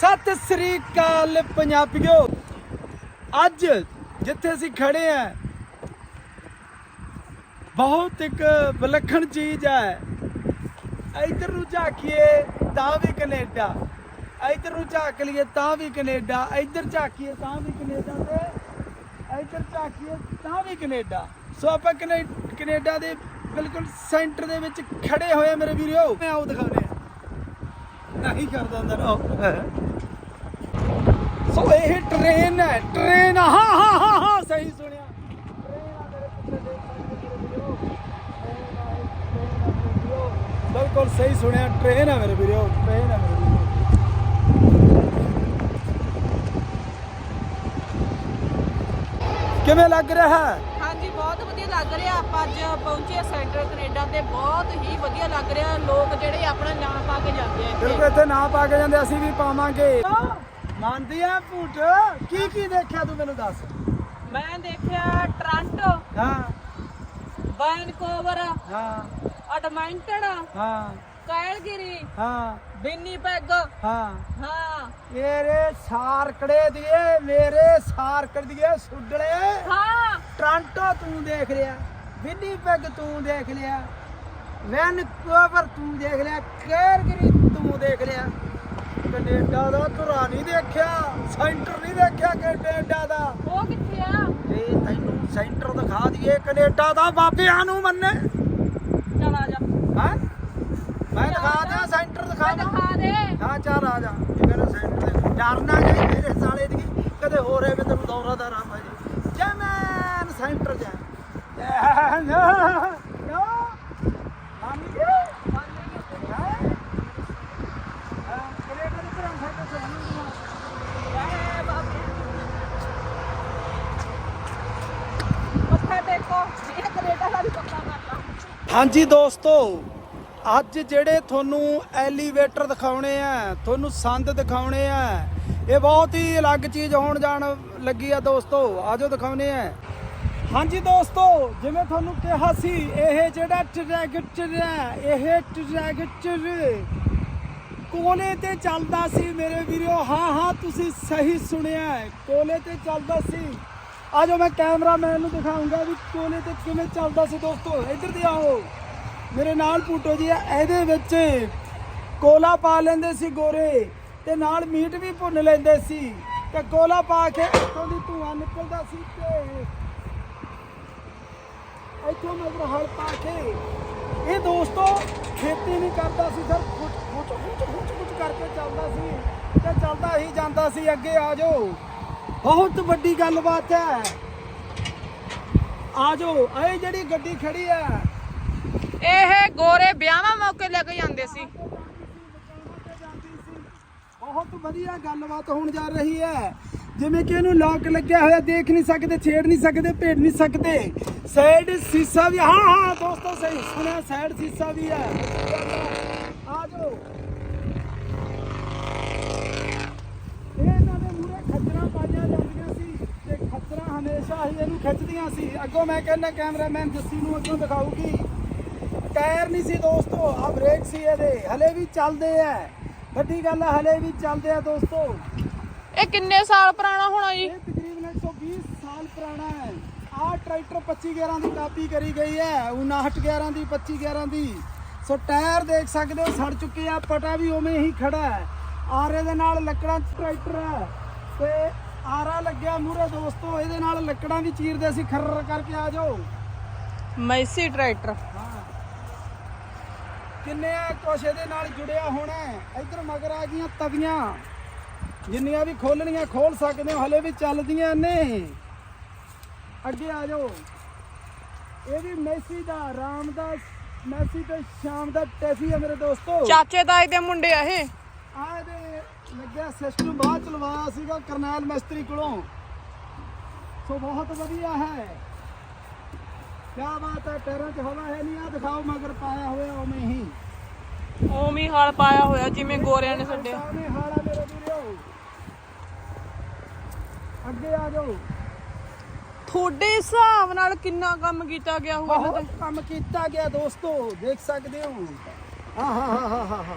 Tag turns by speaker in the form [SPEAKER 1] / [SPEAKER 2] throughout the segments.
[SPEAKER 1] ਸਤਿ ਸ੍ਰੀ ਅਕਾਲ ਪੰਜਾਬੀਓ ਅੱਜ ਜਿੱਥੇ ਅਸੀਂ ਖੜੇ ਆ ਬਹੁਤ ਇੱਕ ਵਿਲੱਖਣ ਚੀਜ਼ ਹੈ ਇਧਰ ਨੂੰ ਝਾਕੀਏ ਤਾਂ ਵੀ ਕੈਨੇਡਾ ਇਧਰ ਨੂੰ ਝਾਕ ਲਈਏ ਤਾਂ ਵੀ ਕੈਨੇਡਾ ਇਧਰ ਝਾਕੀਏ ਤਾਂ ਵੀ ਕੈਨੇਡਾ ਤੇ ਇਧਰ ਝਾਕੀਏ ਤਾਂ ਵੀ ਕੈਨੇਡਾ ਸੋ ਆਪਾਂ ਕੈਨੇਡਾ ਦੇ ਬਿਲਕੁਲ ਸੈਂਟਰ ਦੇ ਵਿੱਚ ਖੜੇ ਹੋਏ ਮੇਰੇ ਵੀਰੋ ਮੈਂ ਆਉ ਦਿਖਾਉਣੇ ਨਹੀਂ ਕਰਦਾ ਹੁੰਦਾ ਸੋ ਇਹ ਟ੍ਰੇਨ ਹੈ ਟ੍ਰੇਨ ਹਾਂ ਹਾਂ ਹਾਂ ਸਹੀ ਸੁਣਿਆ ਬਿਲਕੁਲ ਸਹੀ ਸੁਣਿਆ ਟ੍ਰੇਨ ਹੈ ਮੇਰੇ ਵੀਰੋ ਟ੍ਰੇਨ ਹੈ ਮੇਰੇ ਵੀਰੋ ਕਿਵੇਂ ਲੱਗ ਰਿਹਾ
[SPEAKER 2] ਹੈ ਬਹੁਤ ਵਧੀਆ ਲੱਗ ਰਿਹਾ ਆਪਾਂ ਅੱਜ ਪਹੁੰਚੇ ਸੈਂਟਰ ਕੈਨੇਡਾ ਤੇ ਬਹੁਤ ਹੀ ਵਧੀਆ ਲੱਗ ਰਿਹਾ ਲੋਕ ਜਿਹੜੇ ਆਪਣਾ ਨਾਮ ਪਾ ਕੇ ਜਾਂਦੇ
[SPEAKER 1] ਆ ਇੱਥੇ ਬਿਲਕੁਲ ਇੱਥੇ ਨਾਮ ਪਾ ਕੇ ਜਾਂਦੇ ਅਸੀਂ ਵੀ ਪਾਵਾਂਗੇ ਮੰਨਦੀ ਆ ਭੂਟ ਕੀ ਕੀ ਦੇਖਿਆ ਤੂੰ ਮੈਨੂੰ ਦੱਸ
[SPEAKER 2] ਮੈਂ ਦੇਖਿਆ ਟ੍ਰਾਂਟੋ ਹਾਂ ਵੈਨਕੂਵਰ ਹਾਂ ਅਡਮੈਂਟਨ ਹਾਂ ਕਾਇਲਗਿਰੀ ਹਾਂ ਬਿੰਨੀ ਪੈਗ ਹਾਂ
[SPEAKER 1] ਹਾਂ ਮੇਰੇ ਸਾਰਕੜੇ ਦੀਏ ਮੇਰੇ ਸਾਰਕੜ ਦੀਏ ਸੁੱਡਲੇ ਹਾਂ ਟ੍ਰਾਂਟੋ ਤੂੰ ਦੇਖ ਲਿਆ ਬਿੰਨੀ ਪੈਗ ਤੂੰ ਦੇਖ ਲਿਆ ਵੈਨਕੂਵਰ ਤੂੰ ਦੇਖ ਲਿਆ ਕੇਰਗਰੀ ਤੂੰ ਦੇਖ ਲਿਆ ਕੈਨੇਡਾ ਦਾ ਧੁਰਾ ਨਹੀਂ ਦੇਖਿਆ ਸੈਂਟਰ ਨਹੀਂ ਦੇਖਿਆ ਕੈਨੇਡਾ ਦਾ
[SPEAKER 2] ਉਹ ਕਿੱਥੇ ਆ
[SPEAKER 1] ਜੇ ਤੈਨੂੰ ਸੈਂਟਰ ਦਿਖਾ ਦਈਏ ਕੈਨੇਡਾ ਦਾ ਬਾਬਿਆਂ ਨੂੰ ਮੰਨੇ
[SPEAKER 2] ਚਲਾ ਜਾ ਹਾਂ
[SPEAKER 1] ਮੈਂ ਦਿਖਾ ਦਿਆਂ ਸੈਂਟਰ ਦਿਖਾ ਦਿਆਂ ਦਿਖਾ ਦੇ ਹਾਂ ਚਾਰ ਆ ਜਾ ਕਹਿੰਦਾ ਸੈਂਟਰ ਤੇ ਡਰਨਾ ਕਿ ਮੇਰੇ ਸਾਲੇ ਦੀ ਕਦੇ ਹੋਰ ਐਵੇਂ ਤੈਨੂੰ ਦੌਰਾ ਦਾ ਰਾਮਾ ਜੀ ਜੀ ਮੈਂ ਸੈਂਟਰ ਜਾ ਹਾਂਜੀ ਦੋਸਤੋ ਅੱਜ ਜਿਹੜੇ ਤੁਹਾਨੂੰ ਐਲੀਵੇਟਰ ਦਿਖਾਉਣੇ ਆ ਤੁਹਾਨੂੰ ਸੰਦ ਦਿਖਾਉਣੇ ਆ ਇਹ ਬਹੁਤ ਹੀ ਅਲੱਗ ਚੀਜ਼ ਹੋਣ ਜਾਣ ਲੱਗੀ ਆ ਦੋਸਤੋ ਆਜੋ ਦਿਖਾਉਨੇ ਆ ਹਾਂਜੀ ਦੋਸਤੋ ਜਿਵੇਂ ਤੁਹਾਨੂੰ ਕਿਹਾ ਸੀ ਇਹ ਜਿਹੜਾ ਟਰੈਕਟਰ ਹੈ ਇਹ ਟਰੈਕਟਰ ਕੋਲੇ ਤੇ ਚੱਲਦਾ ਸੀ ਮੇਰੇ ਵੀਰੋ ਹਾਂ ਹਾਂ ਤੁਸੀਂ ਸਹੀ ਸੁਣਿਆ ਕੋਲੇ ਤੇ ਚੱਲਦਾ ਸੀ ਆਜੋ ਮੈਂ ਕੈਮਰਾਮੈਨ ਨੂੰ ਦਿਖਾਉਂਗਾ ਵੀ ਕੋਲੇ ਤੇ ਕਿਵੇਂ ਚੱਲਦਾ ਸੀ ਦੋਸਤੋ ਇੱਧਰ ਤੇ ਆਓ ਮੇਰੇ ਨਾਲ ਪੂਟੋ ਜੀ ਆ ਇਹਦੇ ਵਿੱਚ ਕੋਲਾ ਪਾ ਲੈਂਦੇ ਸੀ ਗੋਰੇ ਤੇ ਨਾਲ ਮੀਟ ਵੀ ਭੁੰਨ ਲੈਂਦੇ ਸੀ ਤੇ ਕੋਲਾ ਪਾ ਕੇ ਇੱਥੋਂ ਦੀ ਧੂਆ ਨਿਕਲਦਾ ਸੀ ਤੇ ਇੱਥੋਂ ਮਗਰ ਹਲ ਪਾ ਕੇ ਇਹ ਦੋਸਤੋ ਖੇਤੀ ਨਹੀਂ ਕਰਦਾ ਸੀ ਸਿਰ ਫੁੱਟ ਫੁੱਟ ਫੁੱਟ ਫੁੱਟ ਕਰਕੇ ਚੱਲਦਾ ਸੀ ਤੇ ਚੱਲਦਾ ਹੀ ਜਾਂਦਾ ਸੀ ਅੱਗੇ ਆ ਜਾਓ ਬਹੁਤ ਵੱਡੀ ਗੱਲਬਾਤ ਹੈ ਆ ਜਾਓ ਇਹ ਜਿਹੜੀ ਗੱਡੀ ਖੜੀ ਹੈ
[SPEAKER 2] ਇਹ ਗੋਰੇ ਵਿਆਹਾਂ ਮੌਕੇ ਲੈ ਕੇ ਜਾਂਦੇ ਸੀ
[SPEAKER 1] ਬਹੁਤ ਵਧੀਆ ਗੱਲਬਾਤ ਹੋਣ ਜਾ ਰਹੀ ਹੈ ਜਿਵੇਂ ਕਿ ਇਹਨੂੰ ਲੋਕ ਲੱਗਿਆ ਹੋਇਆ ਦੇਖ ਨਹੀਂ ਸਕਦੇ ਛੇੜ ਨਹੀਂ ਸਕਦੇ ਭੇੜ ਨਹੀਂ ਸਕਦੇ ਸਾਈਡ ਸੀਸਾ ਵੀ ਹਾਂ ਹਾਂ ਦੋਸਤੋ ਸਹੀ ਸੁਣਿਆ ਸਾਈਡ ਸੀਸਾ ਵੀ ਹੈ ਆ ਜਾਓ ਦੇ ਮੂਰੇ ਪਾਈਆਂ ਜਾਂਦੀਆਂ ਸੀ ਤੇ ਹਮੇਸ਼ਾ ਹੀ ਇਹਨੂੰ ਖਿੱਚਦੀਆਂ ਸੀ ਅੱਗੋਂ ਮੈਂ ਕਹਿੰਦਾ ਕੈਮਰਾਮੈਨ ਜੱਸੀ ਨੂੰ ਅੱਗੋਂ ਦਿਖਾਉਗੀ ਟਾਇਰ ਨਹੀਂ ਸੀ ਦੋਸਤੋ ਆ ਬ੍ਰੇਕ ਸੀ ਇਹਦੇ ਹਲੇ ਵੀ ਚੱਲਦੇ ਆ ਵੱਡੀ ਗੱਲ ਆ ਹਲੇ ਵੀ ਚੱਲਦੇ ਆ ਦੋਸਤੋ
[SPEAKER 2] ਇਹ ਕਿੰਨੇ ਸਾਲ ਪੁਰਾਣਾ ਹੋਣਾ ਜੀ ਇਹ
[SPEAKER 1] ਤਕਰੀਬਨ 120 ਸਾਲ ਪੁਰਾਣਾ ਹੈ ਆ ਟਰੈਕਟਰ 2511 ਦੀ ਕਾਪੀ ਕਰੀ ਗਈ ਹੈ 5911 ਦੀ 2511 ਦੀ ਸੋ ਟਾਇਰ ਦੇਖ ਸਕਦੇ ਹੋ ਸੜ ਚੁੱਕੇ ਆ ਪਟਾ ਵੀ ਉਵੇਂ ਹੀ ਖੜਾ ਹੈ ਆਰੇ ਦੇ ਨਾਲ ਲੱਕੜਾਂ ਟਰੈਕਟਰ ਹੈ ਤੇ ਆਰਾ ਲੱਗਿਆ ਮੂਰੇ ਦੋਸਤੋ ਇਹਦੇ ਨਾਲ ਲੱਕੜਾਂ ਵੀ ਚੀਰਦੇ ਸੀ ਖਰਰ ਕਰਕੇ ਆ ਜਾਓ
[SPEAKER 2] ਮੈਸੀ ਟਰੈਕਟਰ
[SPEAKER 1] ਕਿੰਨੇ ਆ ਕੁਛ ਇਹਦੇ ਨਾਲ ਜੁੜਿਆ ਹੋਣਾ ਇਧਰ ਮਗਰ ਆ ਗਈਆਂ ਤਵੀਆਂ ਜਿੰਨੀਆਂ ਵੀ ਖੋਲਣੀਆਂ ਖੋਲ ਸਕਦੇ ਹੋ ਹਲੇ ਵੀ ਚੱਲਦੀਆਂ ਨੇ ਅੱਗੇ ਆ ਜਾਓ ਇਹ ਵੀ ਮੈਸੀ ਦਾ ਰਾਮ ਦਾ ਮੈਸੀ ਤੇ ਸ਼ਾਮ ਦਾ ਟੈਫੀ ਆ ਮੇਰੇ ਦੋਸਤੋ
[SPEAKER 2] ਚਾਚੇ ਦਾ ਦੇ ਮੁੰਡੇ ਆ ਇਹ
[SPEAKER 1] ਆ ਇਹਦੇ ਲੱਗਿਆ ਸਿਸਟਮ ਬਾਅਦ ਚਲਵਾਇਆ ਸੀਗਾ ਕਰਨੈਲ ਮਿਸਤਰੀ ਕੋਲੋਂ ਸੋ ਬਹੁਤ ਵਧੀਆ ਹੈ ਕਿਆ ਬਾਤ ਹੈ ਪੈਰਾਂ 'ਚ ਹਵਾ ਹੈ ਨਹੀਂ ਆ ਦਿਖਾਓ ਮਗਰ ਪਾਇਆ ਹੋਇਆ ਓਵੇਂ ਹੀ
[SPEAKER 2] ਹੀ ਹਾਲ ਪਾਇਆ ਹੋਇਆ ਜਿਵੇਂ ਗੋਰਿਆਂ ਨੇ ਛੱਡਿਆ ਸਾਹਮਣੇ ਹਾਲ ਆ ਮੇਰੇ ਵੀਰੋ
[SPEAKER 1] ਅੱਗੇ ਆ ਜਾਓ
[SPEAKER 2] ਤੁਹਾਡੇ ਹਿਸਾਬ ਨਾਲ ਕਿੰਨਾ ਕੰਮ ਕੀਤਾ ਗਿਆ ਹੋਊਗਾ
[SPEAKER 1] ਇਹਨਾਂ ਬਹੁਤ ਕੰਮ ਕੀਤਾ ਗਿਆ ਦੋਸਤੋ ਦੇਖ ਸਕਦੇ ਹੋ ਆਹ ਹਾ ਹਾ ਹਾ ਹਾ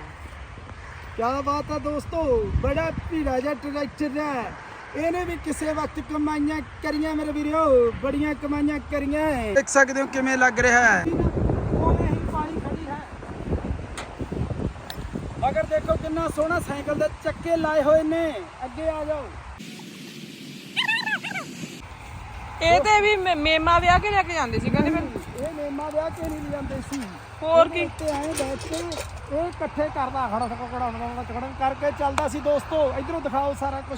[SPEAKER 1] ਕੀ ਬਾਤ ਹੈ ਦੋਸਤੋ ਬੜਾ ਭੀੜਾ ਜਿਹਾ ਟਰੈਕਟਰ ਹੈ ਇਹਨੇ ਵੀ ਕਿਸੇ ਵਕਤ ਕਮਾਈਆਂ ਕਰੀਆਂ ਮੇਰੇ ਵੀਰੋ ਬੜੀਆਂ ਕਮਾਈਆਂ ਕਰੀਆਂ ਦੇਖ ਸਕਦੇ ਹੋ ਕਿਵੇਂ ਲੱਗ ਰਿਹਾ ਹੈ ਖੜੀ ਹੈ ਅਗਰ ਦੇਖੋ ਕਿੰਨਾ ਸੋਹਣਾ ਸਾਈਕਲ ਦੇ ਚੱਕੇ ਲਾਏ ਹੋਏ ਨੇ ਅੱਗੇ ਆ ਜਾਓ
[SPEAKER 2] ਇਹ ਤੇ ਵੀ ਮੇਮਾ ਵਿਆਹ ਕੇ ਲੈ ਕੇ ਜਾਂਦੇ ਸੀ
[SPEAKER 1] ਕਹਿੰਦੇ ਇਹ ਮੇਮਾ ਵਿਆਹ ਕੇ ਨਹੀਂ ਜਾਂਦੇ ਸੀ ਹੋਰ ਕੀ? ਤੇ ਉੱਤੇ ਬੈਠ ਕੇ ਇਹ ਇਕੱਠੇ ਕਰਦਾ ਖੜਾ ਸਕੋ ਕੜਾ ਕਰਕੇ ਚੱਲਦਾ ਸੀ ਦੋਸਤੋ ਇਧਰੋਂ ਦਿਖਾਓ ਸਾਰਾ ਕੁਝ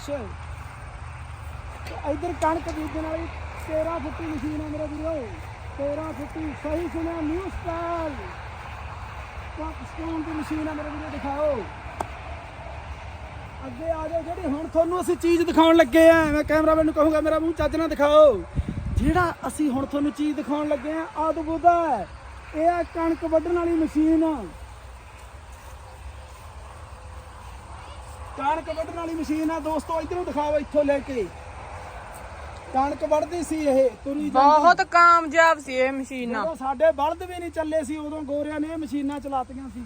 [SPEAKER 1] ਇਧਰ ਕਣਕ ਬੀਜਣ ਵਾਲੀ 13 ਫੁੱਟੀ ਮਸ਼ੀਨ ਆ ਮੇਰੇ ਵੀਰੋ 13 ਫੁੱਟੀ ਸਹੀ ਸੁਣਿਆ ਨਿਊ ਸਟਾਈਲ ਪਾਕਿਸਤਾਨ ਦੀ ਮਸ਼ੀਨ ਆ ਮੇਰੇ ਵੀਰੋ ਦਿਖਾਓ ਅੱਗੇ ਆ ਜਾਓ ਜਿਹੜੀ ਹੁਣ ਤੁਹਾਨੂੰ ਅਸੀਂ ਚੀਜ਼ ਦਿਖਾਉਣ ਲੱਗੇ ਆ ਮੈਂ ਕੈਮਰਾਮੈਨ ਨੂੰ ਕਹੂੰਗਾ ਮੇਰਾ ਮੂੰਹ ਚੱਜ ਨਾਲ ਦਿਖਾਓ ਜਿਹੜਾ ਅਸੀਂ ਹੁਣ ਤੁਹਾਨੂੰ ਚੀਜ਼ ਦਿਖਾਉਣ ਲੱਗੇ ਆ ਆਦਬੂਦਾ ਇਹ ਆ ਕਣਕ ਵੱਢਣ ਵਾਲੀ ਮਸ਼ੀਨ ਕਣਕ ਵੱਢਣ ਵਾਲੀ ਮਸ਼ੀਨ ਆ ਦੋਸਤੋ ਇਧਰੋਂ ਦਿਖਾਓ ਇੱਥੋਂ ਲੈ ਕੇ ਕਣਕ ਵੱਢਦੀ ਸੀ ਇਹ ਤੁਰੀ
[SPEAKER 2] ਬਹੁਤ ਕਾਮਯਾਬ ਸੀ ਇਹ ਮਸ਼ੀਨਾਂ
[SPEAKER 1] ਸਾਡੇ ਬਲਦ ਵੀ ਨਹੀਂ ਚੱਲੇ ਸੀ ਉਦੋਂ ਗੋਰਿਆਂ ਨੇ ਇਹ ਮਸ਼ੀਨਾਂ ਚਲਾਤੀਆਂ ਸੀ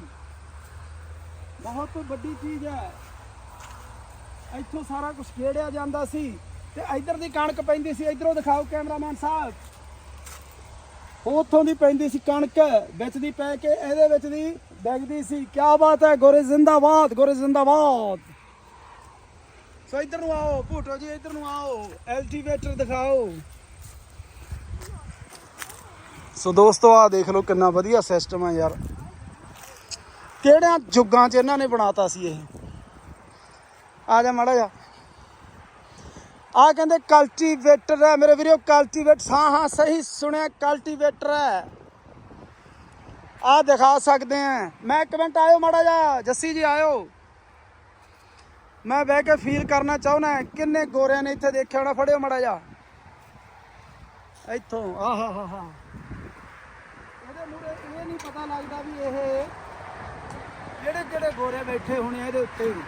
[SPEAKER 1] ਬਹੁਤ ਵੱਡੀ ਚੀਜ਼ ਹੈ ਇੱਥੋਂ ਸਾਰਾ ਕੁਝ ਖੇੜਿਆ ਜਾਂਦਾ ਸੀ ਤੇ ਇੱਧਰ ਦੀ ਕਣਕ ਪੈਂਦੀ ਸੀ ਇੱਧਰੋਂ ਦਿਖਾਓ ਕੈਮਰਾਮੈਨ ਸਾਹਿਬ ਉਥੋਂ ਦੀ ਪੈਂਦੀ ਸੀ ਕਣਕ ਵਿੱਚ ਦੀ ਪੈ ਕੇ ਇਹਦੇ ਵਿੱਚ ਦੀ ਡੈਗਦੀ ਸੀ ਕੀ ਬਾਤ ਹੈ ਗੋਰੇ ਜ਼ਿੰਦਾਬਾਦ ਗੋਰੇ ਜ਼ਿੰਦਾਬਾਦ ਸੋ ਇੱਧਰ ਨੂੰ ਆਓ ਭੂਟੋ ਜੀ ਇੱਧਰ ਨੂੰ ਆਓ ਐਲਟੀਵੇਟਰ ਦਿਖਾਓ ਸੋ ਦੋਸਤੋ ਆ ਦੇਖ ਲਓ ਕਿੰਨਾ ਵਧੀਆ ਸਿਸਟਮ ਆ ਯਾਰ ਕਿਹੜਿਆਂ ਜੁਗਾਂ 'ਚ ਇਹਨਾਂ ਨੇ ਬਣਾਤਾ ਸੀ ਇਹ ਆ ਜਾ ਮੜਾ ਜਾ ਆ ਕਹਿੰਦੇ ਕਲਟੀਵੇਟਰ ਹੈ ਮੇਰੇ ਵੀਰੋ ਕਲਟੀਵੇਟ ਹਾਂ ਹਾਂ ਸਹੀ ਸੁਣਿਆ ਕਲਟੀਵੇਟਰ ਹੈ ਆ ਦਿਖਾ ਸਕਦੇ ਆ ਮੈਂ ਕਮੈਂਟ ਆਇਓ ਮੜਾ ਜਾ ਜੱਸੀ ਜੀ ਆਇਓ ਮੈਂ ਬਹਿ ਕੇ ਫੀਲ ਕਰਨਾ ਚਾਹੁੰਦਾ ਕਿੰਨੇ ਗੋਰਿਆਂ ਨੇ ਇੱਥੇ ਦੇਖਿਆ ਹੋਣਾ ਫੜਿਓ ਮੜਾ ਜਾ ਇੱਥੋਂ ਆਹਾ ਹਾ ਹਾ ਇਹਦੇ ਮੂਰੇ ਇਹ ਨਹੀਂ ਪਤਾ ਲੱਗਦਾ ਵੀ ਇਹ ਜਿਹੜੇ ਜਿਹੜੇ ਗੋਰੇ ਬੈਠੇ ਹੋਣੇ ਇਹਦੇ ਉੱਤੇ ਹੀ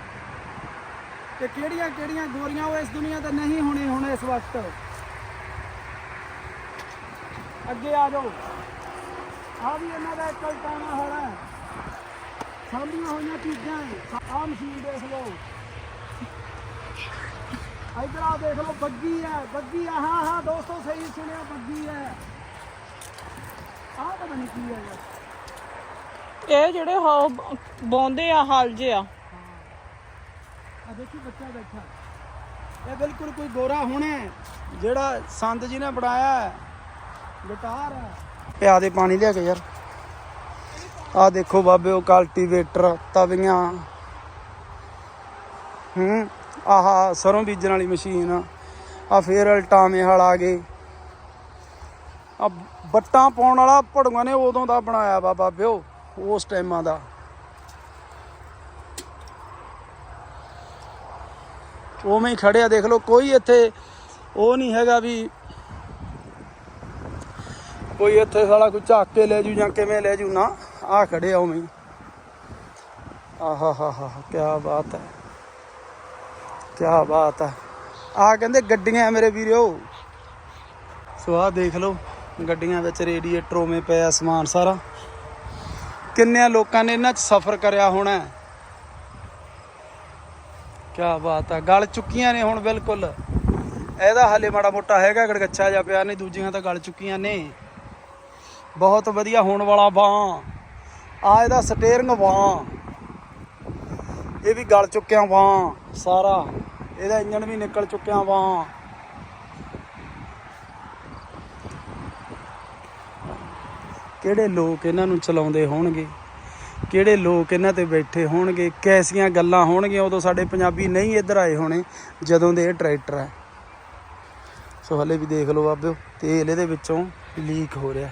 [SPEAKER 1] ਤੇ ਕਿਹੜੀਆਂ ਕਿਹੜੀਆਂ ਗੋਰੀਆਂ ਉਹ ਇਸ ਦੁਨੀਆ ਤੇ ਨਹੀਂ ਹੋਣੇ ਹੁਣ ਇਸ ਵਕਤ ਅੱਗੇ ਆ ਜਾਓ ਆ ਵੀ ਇਹਨਾਂ ਦਾ ਇੱਕ ਟਾਣਾ ਹੋਣਾ ਸਾਂਭੀਆਂ ਹੋਈਆਂ ਚੀਜ਼ਾਂ ਆਮ ਮਸ਼ੀਨ ਦੇਖ ਲਓ ਇਧਰ ਆ ਦੇਖ ਲਓ ਬੱਗੀ ਹੈ ਬੱਗੀ ਆ ਹਾਂ ਹਾਂ ਦੋਸਤੋ ਸਹੀ ਸੁਣਿਆ ਬੱਗੀ ਹੈ ਆਹ ਤਾਂ
[SPEAKER 2] ਬਣੀ ਕੀ ਹੈ ਯਾਰ ਇਹ ਜਿਹੜੇ ਹੋ ਬੌਂਦੇ ਆ ਹਲ ਜੇ ਆ
[SPEAKER 1] ਆ ਦੇਖੀ ਬੱਚਾ ਬੈਠਾ ਇਹ ਬਿਲਕੁਲ ਕੋਈ ਗੋਰਾ ਹੋਣਾ ਹੈ, ਜਿਹੜਾ ਸੰਤ ਜੀ ਨੇ ਬਣਾਇਆ ਹੈ। ਗਿਟਾਰ ਹੈ ਪਿਆ ਦੇ ਪਾਣੀ ਲਿਆ ਕੇ ਯਾਰ ਆ ਦੇਖੋ ਬਾਬੇ ਉਹ ਕਲਟੀਵੇਟਰ ਤਵੀਆਂ ਹੂੰ ਆਹਾ ਸਰੋਂ ਬੀਜਣ ਵਾਲੀ ਮਸ਼ੀਨ ਆ ਫੇਰ ਅਲਟਾਵੇਂ ਹਾਲ ਆ ਗਏ ਆ ਬੱਟਾਂ ਪਾਉਣ ਵਾਲਾ ਭੜੂਆਂ ਨੇ ਉਦੋਂ ਦਾ ਬਣਾਇਆ ਵਾ ਬਾਬਿਓ ਉਸ ਟਾਈਮਾਂ ਦਾ ਉਵੇਂ ਹੀ ਖੜਿਆ ਦੇਖ ਲਓ ਕੋਈ ਇੱਥੇ ਉਹ ਨਹੀਂ ਹੈਗਾ ਵੀ ਕੋਈ ਇੱਥੇ ਸਾਲਾ ਕੋਈ ਝਾਕ ਕੇ ਲੈ ਜੂ ਜਾਂ ਕਿਵੇਂ ਲੈ ਜੂ ਨਾ ਆ ਖੜਿਆ ਉਵੇਂ ਆਹਾ ਹਾ ਹਾ ਕੀ ਬਾਤ ਹੈ ਕੀ ਬਾਤ ਆ ਆ ਕਹਿੰਦੇ ਗੱਡੀਆਂ ਮੇਰੇ ਵੀਰੋ ਸੋ ਆ ਦੇਖ ਲਓ ਗੱਡੀਆਂ ਵਿੱਚ ਰੇਡੀਏਟਰੋਂ ਮੇ ਪਿਆ ਸਮਾਨ ਸਾਰਾ ਕਿੰਨਿਆਂ ਲੋਕਾਂ ਨੇ ਇਹਨਾਂ 'ਚ ਸਫ਼ਰ ਕਰਿਆ ਹੋਣਾ ਕੀ ਬਾਤ ਆ ਗਲ ਚੁੱਕੀਆਂ ਨੇ ਹੁਣ ਬਿਲਕੁਲ ਇਹਦਾ ਹਲੇ ਮਾੜਾ ਮੋਟਾ ਹੈਗਾ ਗੜਗੱਛਾ ਜਾ ਪਿਆ ਨਹੀਂ ਦੂਜੀਆਂ ਤਾਂ ਗਲ ਚੁੱਕੀਆਂ ਨੇ ਬਹੁਤ ਵਧੀਆ ਹੋਣ ਵਾਲਾ ਬਾਂ ਆ ਇਹਦਾ ਸਟੀਅਰਿੰਗ ਬਾਂ ਇਹ ਵੀ ਗਲ ਚੁੱਕਿਆ ਵਾਂ ਸਾਰਾ ਇਹਦਾ ਇੰਜਣ ਵੀ ਨਿਕਲ ਚੁੱਕਿਆ ਵਾਂ ਕਿਹੜੇ ਲੋਕ ਇਹਨਾਂ ਨੂੰ ਚਲਾਉਂਦੇ ਹੋਣਗੇ ਕਿਹੜੇ ਲੋਕ ਇਹਨਾਂ ਤੇ ਬੈਠੇ ਹੋਣਗੇ ਕੈਸੀਆਂ ਗੱਲਾਂ ਹੋਣਗੀਆਂ ਉਦੋਂ ਸਾਡੇ ਪੰਜਾਬੀ ਨਹੀਂ ਇੱਧਰ ਆਏ ਹੋਣੇ ਜਦੋਂ ਦੇ ਇਹ ਟਰੈਕਟਰ ਹੈ ਸੋ ਹਲੇ ਵੀ ਦੇਖ ਲਓ ਬਾਬਿਓ ਤੇਲ ਇਹਦੇ ਵਿੱਚੋਂ ਲੀਕ ਹੋ ਰਿਹਾ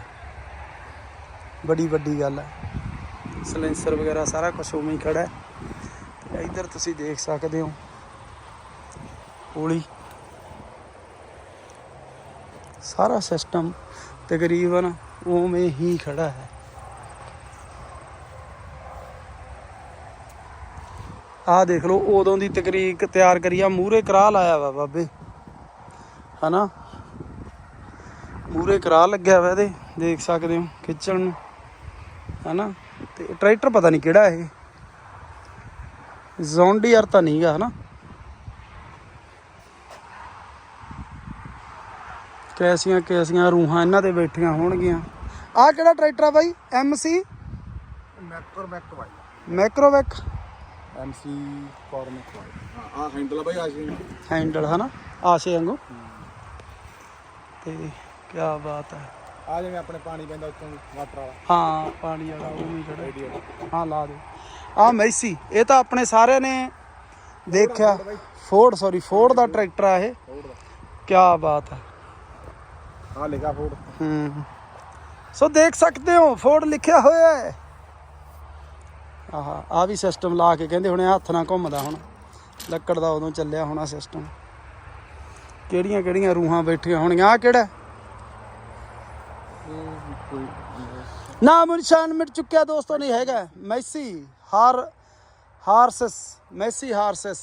[SPEAKER 1] ਬੜੀ ਵੱਡੀ ਗੱਲ ਹੈ ਸਲੈਂਸਰ ਵਗੈਰਾ ਸਾਰਾ ਕੁਝ ਉਵੇਂ ਹੀ ਖੜਾ ਹੈ ਇਧਰ ਤੁਸੀਂ ਦੇਖ ਸਕਦੇ ਹੋ ਹੋਲੀ ਸਾਰਾ ਸਿਸਟਮ ਤਕਰੀਬਨ ਉਵੇਂ ਹੀ ਖੜਾ ਹੈ ਆਹ ਦੇਖ ਲਓ ਉਦੋਂ ਦੀ ਤਕਰੀਕ ਤਿਆਰ ਕਰੀ ਆ ਮੂਰੇ ਕਰਾ ਲਾਇਆ ਵਾ ਬਾਬੇ ਹਨਾ ਮੂਰੇ ਕਰਾ ਲੱਗਿਆ ਵਾ ਇਹਦੇ ਦੇਖ ਸਕਦੇ ਹੋ ਖਿੱਚਣ ਨੂੰ ਹਨਾ ਤੇ ਟਰੈਕਟਰ ਪਤਾ ਨਹੀਂ ਕਿਹੜਾ ਇਹ ਜ਼ੌਂਡੀਅਰ ਤਾਂ ਨਹੀਂਗਾ ਹਨਾ ਕੈਸੀਆਂ ਕੈਸੀਆਂ ਰੂਹਾਂ ਇਹਨਾਂ ਤੇ ਬੈਠੀਆਂ ਹੋਣਗੀਆਂ ਆਹ ਕਿਹੜਾ ਟਰੈਕਟਰ ਆ ਬਾਈ ਐਮਸੀ
[SPEAKER 3] ਮੈਕਰੋਵੈਕ ਬਾਈ ਮੈਕਰੋਵੈਕ ਐਮਸੀ ਫਾਰਮਿਕ ਬਾਈ ਆ ਹੈਂਡਲ ਆ ਬਾਈ ਆਸ਼ੇ
[SPEAKER 1] ਹੈਂਡਲ ਹਨਾ ਆਸ਼ੇ ਵਾਂਗੂ ਤੇ ਕੀ ਬਾਤ ਹੈ
[SPEAKER 3] ਆ ਜਿਵੇਂ ਆਪਣੇ ਪਾਣੀ ਪੈਂਦਾ ਉੱਤੋਂ ਵਾਟਰ
[SPEAKER 1] ਵਾਲਾ ਹਾਂ ਪਾਣੀ ਵਾਲਾ ਉਹ ਵੀ ਜਿਹੜਾ ਹਾਂ ਲਾ ਦੇ ਆ ਮੈਸੀ ਇਹ ਤਾਂ ਆਪਣੇ ਸਾਰਿਆਂ ਨੇ ਦੇਖਿਆ ਫੋਰਡ ਸੌਰੀ ਫੋਰਡ ਦਾ ਟਰੈਕਟਰ ਆ ਇਹ ਕੀ ਬਾਤ ਹੈ
[SPEAKER 3] ਆ ਲਿਖਿਆ ਫੋਰਡ ਹੂੰ
[SPEAKER 1] ਸੋ ਦੇਖ ਸਕਦੇ ਹੋ ਫੋਰਡ ਲਿਖਿਆ ਹੋਇਆ ਹੈ ਆਹਾ ਆ ਵੀ ਸਿਸਟਮ ਲਾ ਕੇ ਕਹਿੰਦੇ ਹੁਣੇ ਹੱਥ ਨਾਲ ਘੁੰਮਦਾ ਹੁਣ ਲੱਕੜ ਦਾ ਉਦੋਂ ਚੱਲਿਆ ਹੋਣਾ ਸਿਸਟਮ ਕਿਹੜੀਆਂ ਕਿਹੜੀਆਂ ਰੂਹਾਂ ਬੈਠੀਆਂ ਹੋਣੀਆਂ ਆ ਕਿਹੜਾ ਇਹ ਕੋਈ ਨਾਮ ਨਿਸ਼ਾਨ ਮਿਟ ਚੁੱਕਿਆ ਦੋਸਤੋ ਨਹੀਂ ਹੈਗਾ ਮੈਸੀ ਹਾਰ ਹਾਰਸਸ ਮੈਸੀ ਹਾਰਸਸ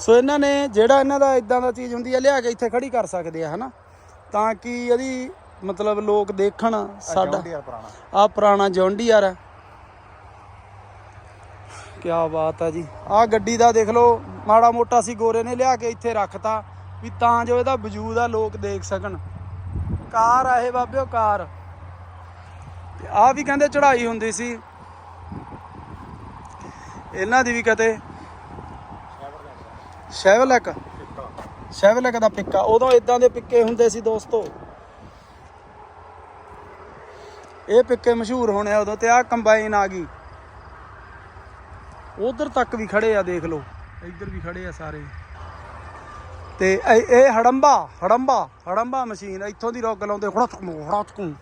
[SPEAKER 1] ਸੋ ਇਹਨਾਂ ਨੇ ਜਿਹੜਾ ਇਹਨਾਂ ਦਾ ਇਦਾਂ ਦਾ ਚੀਜ਼ ਹੁੰਦੀ ਹੈ ਲਿਆ ਕੇ ਇੱਥੇ ਖੜੀ ਕਰ ਸਕਦੇ ਆ ਹਨਾ ਤਾਂ ਕਿ ਇਹਦੀ ਮਤਲਬ ਲੋਕ ਦੇਖਣ ਸਾਡਾ ਆ ਪੁਰਾਣਾ ਜੌਂਡੀਆਰ ਹੈ ਕੀ ਬਾਤ ਆ ਜੀ ਆ ਗੱਡੀ ਦਾ ਦੇਖ ਲਓ ਮਾੜਾ ਮੋਟਾ ਸੀ ਗੋਰੇ ਨੇ ਲਿਆ ਕੇ ਇੱਥੇ ਰੱਖਤਾ ਵੀ ਤਾਂ ਜੋ ਇਹਦਾ ਵਜੂਦ ਆ ਲੋਕ ਦੇਖ ਸਕਣ ਕਾਰ ਆ ਇਹ ਬਾਬਿਓ ਕਾਰ ਤੇ ਆ ਵੀ ਕਹਿੰਦੇ ਚੜਾਈ ਹੁੰਦੀ ਸੀ ਇਹਨਾਂ ਦੀ ਵੀ ਕਤੇ ਸ਼ੈਵਲਕ ਸ਼ੈਵਲਕ ਦਾ ਪਿੱਕਾ ਉਦੋਂ ਇਦਾਂ ਦੇ ਪਿੱਕੇ ਹੁੰਦੇ ਸੀ ਦੋਸਤੋ ਇਹ ਪਿੱਕੇ ਮਸ਼ਹੂਰ ਹੋਣੇ ਆ ਉਦੋਂ ਤੇ ਆ ਕੰਬਾਈਨ ਆ ਗਈ ਉਧਰ ਤੱਕ ਵੀ ਖੜੇ ਆ ਦੇਖ ਲਓ
[SPEAKER 3] ਇੱਧਰ ਵੀ ਖੜੇ ਆ ਸਾਰੇ
[SPEAKER 1] ਤੇ ਇਹ ਹੜੰਬਾ ਹੜੰਬਾ ਹੜੰਬਾ ਮਸ਼ੀਨ ਇੱਥੋਂ ਦੀ ਰੋਗ ਲਾਉਂਦੇ ਹੜਤਕੂ ਹੜਤਕੂ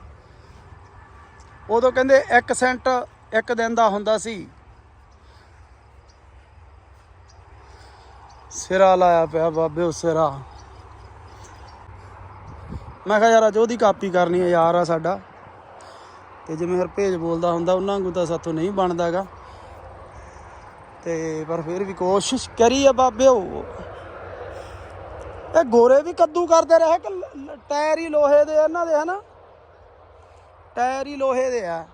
[SPEAKER 1] ਉਦੋਂ ਕਹਿੰਦੇ 1 ਸੈਂਟ ਇੱਕ ਦਿਨ ਦਾ ਹੁੰਦਾ ਸੀ ਸਿਰਾ ਲਾਇਆ ਪਿਆ ਬਾਬੇ ਉਹ ਸਿਰਾ ਮੈਂ ਕਿਹਾ ਯਾਰ ਅਜ ਉਹਦੀ ਕਾਪੀ ਕਰਨੀ ਹੈ ਯਾਰ ਆ ਸਾਡਾ ਤੇ ਜਿਵੇਂ ਹਰ ਭੇਜ ਬੋਲਦਾ ਹੁੰਦਾ ਉਹਨਾਂ ਨੂੰ ਤਾਂ ਸਾਥੋਂ ਨਹੀਂ ਬਣਦਾਗਾ ਤੇ ਪਰ ਫਿਰ ਵੀ ਕੋਸ਼ਿਸ਼ ਕਰੀ ਆ ਉਹ ਇਹ ਗੋਰੇ ਵੀ ਕੱਦੂ ਕਰਦੇ ਰਹੇ ਕਿ ਟਾਇਰ ਹੀ ਲੋਹੇ ਦੇ ਇਹਨਾਂ ਦੇ ਹਨਾ ਟਾਇਰ ਹੀ ਲੋਹੇ ਦੇ ਆ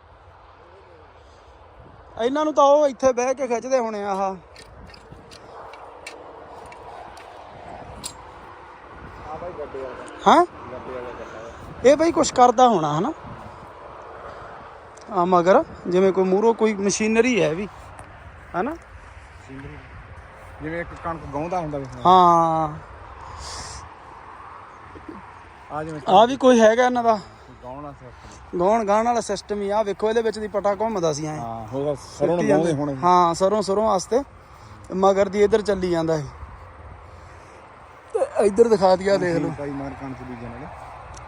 [SPEAKER 1] ਇਹਨਾਂ ਨੂੰ ਤਾਂ ਉਹ ਇੱਥੇ ਬਹਿ ਕੇ ਖਿੱਚਦੇ ਹੋਣੇ ਆਹ ਹਾਂ ਇਹ ਬਈ ਕੁਛ ਕਰਦਾ ਹੋਣਾ ਹਨਾ ਆ ਮਗਰ ਜਿਵੇਂ ਕੋਈ ਮੂਰੋ ਕੋਈ ਮਸ਼ੀਨਰੀ ਹੈ ਵੀ ਹਨਾ
[SPEAKER 3] ਜਿਵੇਂ ਇੱਕ ਕਣਕ ਗਾਉਂਦਾ ਹੁੰਦਾ
[SPEAKER 1] ਹਾਂ ਆ ਵੀ ਕੋਈ ਹੈਗਾ ਇਹਨਾਂ ਦਾ ਗਾਉਣ ਗਾਣ ਵਾਲਾ ਸਿਸਟਮ ਹੀ ਆ ਵੇਖੋ ਇਹਦੇ ਵਿੱਚ ਦੀ ਪਟਾ ਘੁੰਮਦਾ ਸੀ ਐ ਹਾਂ ਹੋਗਾ ਸਰੋਂ ਨੂੰ ਹੁਣ ਹਾਂ ਸਰੋਂ ਸਰੋਂ ਵਾਸਤੇ ਮਗਰ ਦੀ ਇੱਧਰ ਚੱਲੀ ਜਾਂਦਾ ਹੈ ਤੇ ਇੱਧਰ ਦਿਖਾ ਦਿਆ ਦੇਖ ਲਓ ਭਾਈ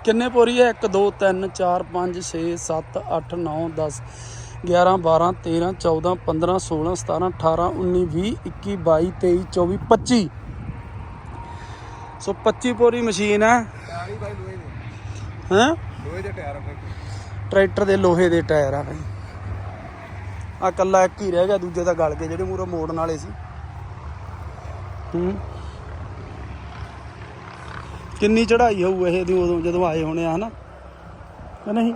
[SPEAKER 1] ਕਿੰਨੇ ਪੋਰੀ ਹੈ 1 2 3 4 5 6 7 8 9 10 11 12 13 14 15 16 17 18 19 20 21 22 23 24 25 ਸੋ 25 ਪੋਰੀ ਮਸ਼ੀਨ ਹੈ ਸਾਰੀ ਬਾਈ ਲੋਹੇ ਦੇ ਹੈਂ ਲੋਹੇ ਦੇ ਟਾਇਰ ਆ ਟਰੈਕਟਰ ਦੇ ਲੋਹੇ ਦੇ ਟਾਇਰ ਆ ਬਈ ਆ ਕੱਲਾ ਇੱਕ ਹੀ ਰਹਿ ਗਿਆ ਦੂਜੇ ਤਾਂ ਗਲ ਗਏ ਜਿਹੜੇ ਮੂਰੇ ਮੋੜਨ ਵਾਲੇ ਸੀ ਹੂੰ ਕਿੰਨੀ ਚੜਾਈ ਹੋਊ ਇਹ ਦੀ ਉਦੋਂ ਜਦੋਂ ਆਏ ਹੋਣੇ ਆ ਹਨਾ ਕਿ ਨਹੀਂ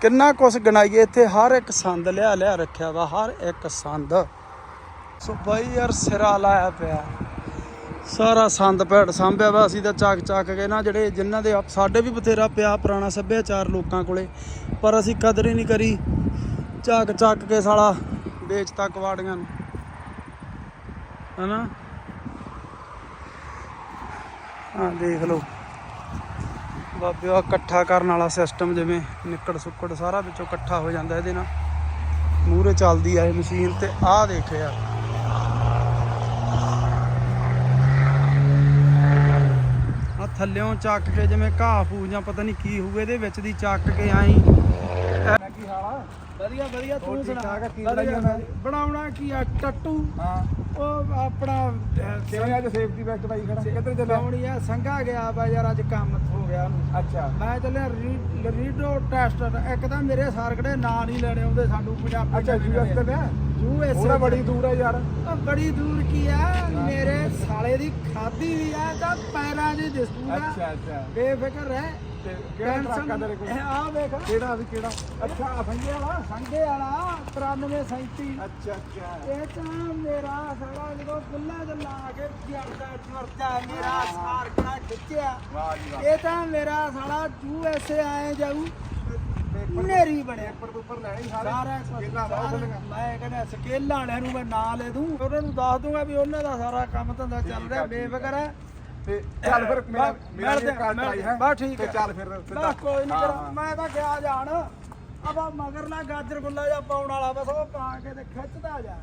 [SPEAKER 1] ਕਿੰਨਾ ਕੁਸ ਗਣਾਈਏ ਇੱਥੇ ਹਰ ਇੱਕ ਸੰਦ ਲਿਆ ਲਿਆ ਰੱਖਿਆ ਵਾ ਹਰ ਇੱਕ ਸੰਦ ਸੋ ਬਾਈ ਯਾਰ ਸਿਰਾ ਲਾਇਆ ਪਿਆ ਸਾਰਾ ਸੰਦ ਪੈੜ ਸਾਂਭਿਆ ਵਾ ਅਸੀਂ ਤਾਂ ਚੱਕ ਚੱਕ ਕੇ ਨਾ ਜਿਹੜੇ ਜਿਨ੍ਹਾਂ ਦੇ ਸਾਡੇ ਵੀ ਬਥੇਰਾ ਪਿਆ ਪੁਰਾਣਾ ਸੱਭਿਆਚਾਰ ਲੋਕਾਂ ਕੋਲੇ ਪਰ ਅਸੀਂ ਕਦਰ ਹੀ ਨਹੀਂ ਕਰੀ ਚੱਕ ਚੱਕ ਕੇ ਸਾਲਾ ਵੇਚਤਾ ਕਵਾੜੀਆਂ ਨੂੰ ਹਨਾ ਆ ਦੇਖ ਲਓ ਬਾਬੇ ਆ ਇਕੱਠਾ ਕਰਨ ਵਾਲਾ ਸਿਸਟਮ ਜਿਵੇਂ ਨਿੱਕੜ ਸੁੱਕੜ ਸਾਰਾ ਵਿੱਚੋਂ ਇਕੱਠਾ ਹੋ ਜਾਂਦਾ ਇਹਦੇ ਨਾਲ ਮੂਰੇ ਚੱਲਦੀ ਆ ਇਹ ਮਸ਼ੀਨ ਤੇ ਆਹ ਦੇਖ ਯਾਰ ਥੱਲਿਓਂ ਚੱਕ ਕੇ ਜਿਵੇਂ ਘਾਹ ਫੂ ਜਾਂ ਪਤਾ ਨਹੀਂ ਕੀ ਹੋਊ ਇਹਦੇ ਵਿੱਚ ਦੀ ਚੱਕ ਕੇ ਆਈ ਵਧੀਆ ਵਧੀਆ ਤੂੰ ਸੁਣਾ ਬਣਾਉਣਾ ਕੀ ਆ ਟੱਟੂ ਉਹ ਆਪਣਾ
[SPEAKER 3] ਕਿਵੇਂ ਅੱਜ ਸੇਫਟੀ ਵੈਸਟ ਬਾਈ ਖੜਾ ਕਿੱਧਰ
[SPEAKER 1] ਚੱਲਿਆ ਲਾਉਣੀ ਆ ਸੰਘਾ ਗਿਆ ਬਾ ਯਾਰ ਅੱਜ ਕੰਮ ਹੋ ਗਿਆ ਅੱਛਾ ਮੈਂ ਚੱਲਿਆ ਰੀਡੋ ਟੈਸਟ ਇੱਕ ਤਾਂ ਮੇਰੇ ਸਾਰ ਸਾਰਕੜੇ ਨਾਂ ਨਹੀਂ ਲੈਣੇ ਆਉਂਦੇ ਸਾਡੂ
[SPEAKER 3] ਪੰਜਾਬੀ ਅੱਛਾ ਜੀ ਯੂਐਸ ਤੇ ਪਿਆ ਯੂਐਸ ਉਹਨਾਂ ਬੜੀ ਦੂਰ ਆ ਯਾਰ
[SPEAKER 1] ਉਹ ਬੜੀ ਦੂਰ ਕੀ ਆ ਮੇਰੇ ਸਾਲੇ ਦੀ ਖਾਦੀ ਵੀ ਆ ਤਾਂ ਪੈਰਾਂ ਨਹੀਂ ਦਿਸੂਗਾ ਅੱਛਾ ਅੱਛਾ ਬੇਫਿਕਰ ਰਹਿ ਕਿਹੜਾ ਟਰੱਕ ਆ ਕੋਲ ਆ ਵੇਖ
[SPEAKER 3] ਕਿਹੜਾ ਵੀ ਕਿਹੜਾ
[SPEAKER 1] ਅੱਛਾ ਸੰਗੇ ਵਾਲਾ ਸੰਗੇ ਵਾਲਾ 9337
[SPEAKER 3] ਅੱਛਾ ਅੱਛਾ
[SPEAKER 1] ਇਹ ਤਾਂ ਮੇਰਾ ਸਾਲਾ ਜਦੋਂ ਫੁੱਲਾ ਜਲਾ ਆ ਕੇ ਜਾਂਦਾ ਚੁਰਦਾ ਮੇਰਾ ਸਾਰ ਕਿਹੜਾ ਖਿੱਚਿਆ ਵਾਹ ਜੀ ਵਾਹ ਇਹ ਤਾਂ ਮੇਰਾ ਸਾਲਾ ਐਸੇ ਆਏ ਜਾਊ ਨੇਰੀ ਬਣਿਆ ਪੇਪਰ
[SPEAKER 3] ਪੇਪਰ ਲੈਣੇ ਸਾਰੇ
[SPEAKER 1] ਸਾਰਾ ਸਕੇਲਾਂ ਮੈਂ ਕਹਿੰਦਾ ਸਕੇਲ ਵਾਲਿਆਂ ਨੂੰ ਮੈਂ ਨਾਂ ਲੈ ਦੂੰ ਉਹਨਾਂ ਨੂੰ ਦੱਸ ਦੂੰਗਾ ਵੀ ਉਹਨਾਂ ਦਾ ਸਾਰਾ ਕੰਮ ਧੰਦਾ ਚੱਲ ਰਿਹਾ ਬੇਫਿਕਰ ਹੈ
[SPEAKER 3] ਤੇ ਚੱਲ ਫਿਰ ਮੇਰਾ ਮੇਰਾ ਕਾਰਡ ਆਈ ਹੈ ਬਾ ਠੀਕ ਹੈ ਚੱਲ ਫਿਰ
[SPEAKER 1] ਸਿੱਧਾ ਕੋਈ ਨਹੀਂ ਮੈਂ ਤਾਂ ਗਿਆ ਜਾਣ ਆਪਾਂ ਮਗਰਲਾ ਗਾਜਰ ਗੁੱਲਾ ਜਾਂ ਪਾਉਣ ਵਾਲਾ ਬਸ ਉਹ ਪਾ ਕੇ ਤੇ ਖਿੱਚਦਾ ਜਾ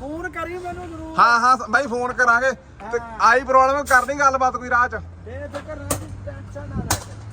[SPEAKER 1] ਫੋਨ ਕਰੀ ਮੈਨੂੰ ਜ਼ਰੂਰ
[SPEAKER 3] ਹਾਂ ਹਾਂ ਬਾਈ ਫੋਨ ਕਰਾਂਗੇ ਤੇ ਆਈ ਪ੍ਰੋਬਲਮ ਕਰਨੀ ਗੱਲਬਾਤ ਕੋਈ ਰਾਹ ਚ ਬੇਫਿਕਰ ਰਹਿ ਟੈਨਸ਼ਨ ਨਾ